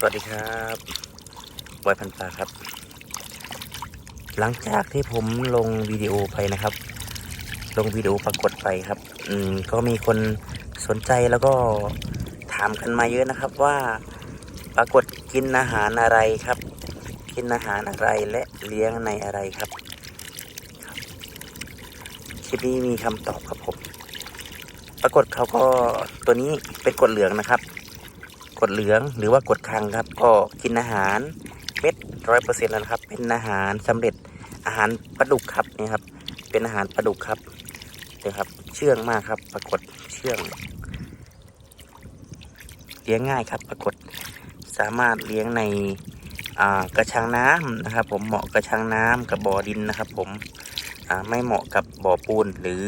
สวัสดีครับบอยพันปลาครับ หลังจากที่ผมลงวิดีโอไปนะครับ ลงวิดีโอปรากฏไปครับ อืมก็มีคนสนใจแล้วก็ถามกันมาเยอะนะครับว่าปรากฏกินอาหารอะไรครับ กินอาหารอะไรและเลี้ยงในอะไรครับคลิปนี้มีคำตอบครับผม ปรากฏเขาก็ตัวนี้เป็นกดเหลืองนะครับ กดเหลืองหรือว่ากดคังครับ ก็กินอาหารเม็ดร้อยเปอร์เซ็นต์แล้วนะครับ เป็นอาหารสำเร็จอาหารปลาดุกครับนี่ครับ เป็นอาหารปลาดุกครับเดี๋ยครับ เชื่องมากครับ ปรากฏเชื่องเลี้ยงง่ายครับ ปรากฏสามารถเลี้ยงในกระชังน้ำนะครับ ผมเหมาะกระชังน้ำกับบ่อดินนะครับ ผมไม่เหมาะกับบ่อปูนหรือ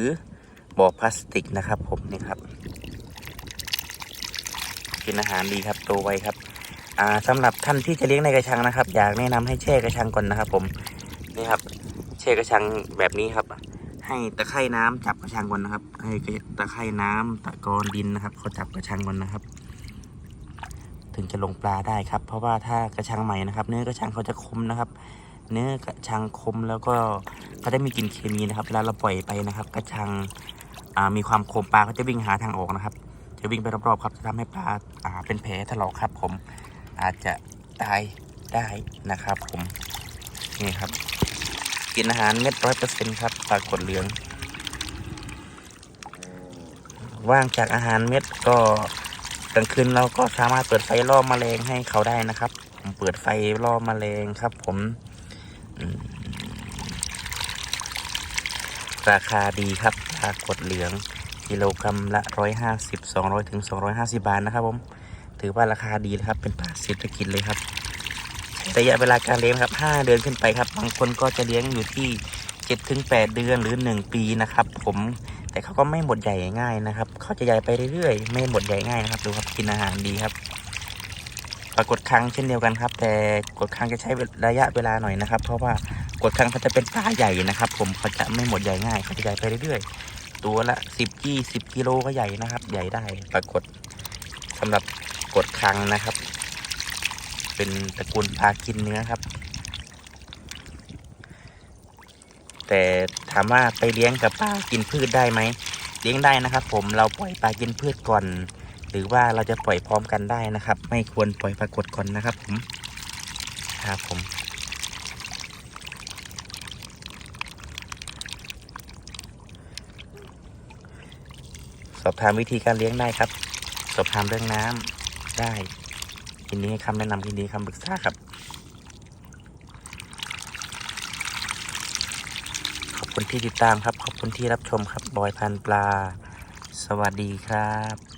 บ่อพลาสติกนะครับ ผมนี่ครับ กินอาหารดีครับโตไวครับอ่าสำหรับท่านที่จะเลี้ยงในกระชังนะครับ อยากแนะนำให้แช่กระชังก่อนนะครับ ผมนี่ครับแช่กระชังแบบนี้ครับ ให้ตะไคร่น้ำจับกระชังก่อนนะครับ ให้ตะไคร่น้ำตะกอนดินนะครับเขาจับกระชังก่อนนะครับ ถึงจะลงปลาได้ครับ เพราะว่าถ้ากระชังใหม่นะครับ เนื้อกระชังเขาจะคมนะครับ เนื้อกระชังคมแล้วก็เขาจะมีกลิ่นเคมีนะครับเวลาเราปล่อยไปนะครับ กระชังมีความคมปลาเขาจะวิ่งหาทางออกนะครับ จะวิ่งไปรอบๆครับจะทำให้ปลาอ่าเป็นแผลถลอกครับ ผมอาจจะตายได้นะครับ ผมนี่ครับ กินอาหารเม็ดร้อยเปอร์เซ็นต์ครับปลากดเหลือง ว่างจากอาหารเม็ดก็กลางคืนเราก็สามารถเปิดไฟล่อแมลงให้เขาได้นะครับ ผมเปิดไฟล่อแมลงครับผมอืมราคาดีครับปลากดเหลือง กิโลกรัมละร้อยห้าสิบสองร้อยถึงสองร้อยห้าสิบาทนะครับผมถือว่าราคาดีเลยครับ เป็นปลาเศรษฐกิจเลยครับระยะเวลาการเลี้ยงครับห้าเดือนขึ้นไปครับ บางคนก็จะเลี้ยงอยู่ที่เจ็ดถึงแปดเดือนหรือหนึ่งปีนะครับ ผมแต่เขาก็ไม่หมดใหญ่ง่ายนะครับเขาจะใหญ่ไปเรื่อยๆ ไม่หมดใหญ่ง่ายนะครับดูครับกินอาหารดีครับ ปรากฏครั้งเช่นเดียวกันครับ แต่กดครั้งจะใช้ระยะเวลาหน่อยนะครับ เพราะว่ากดครั้งเขาจะเป็นปลาใหญ่นะครับ ผมเขาจะไม่หมดใหญ่ง่ายเขาจะใหญ่ไปเรื่อย ตัวละสิบยี่สิบกิโลก็ใหญ่นะครับ ใหญ่ได้ปรากฏสำหรับกดครั้งนะครับ เป็นตระกูลปลากินเนื้อครับ แต่ถามว่าไปเลี้ยงกับปลากินพืชได้ไหมเลี้ยงได้นะครับ ผมเราปล่อยปลากินพืชก่อน หรือว่าเราจะปล่อยพร้อมกันได้นะครับ ไม่ควรปล่อยปรากฏก่อนนะครับ ผมครับผม สอบถามวิธีการเลี้ยงได้ครับ สอบถามเรื่องน้ำได้ยินดีให้คำแนะนำยินดีให้คำปรึกษาครับ ขอบคุณที่ติดตามครับ ขอบคุณที่รับชมครับบอยพันปลา สวัสดีครับ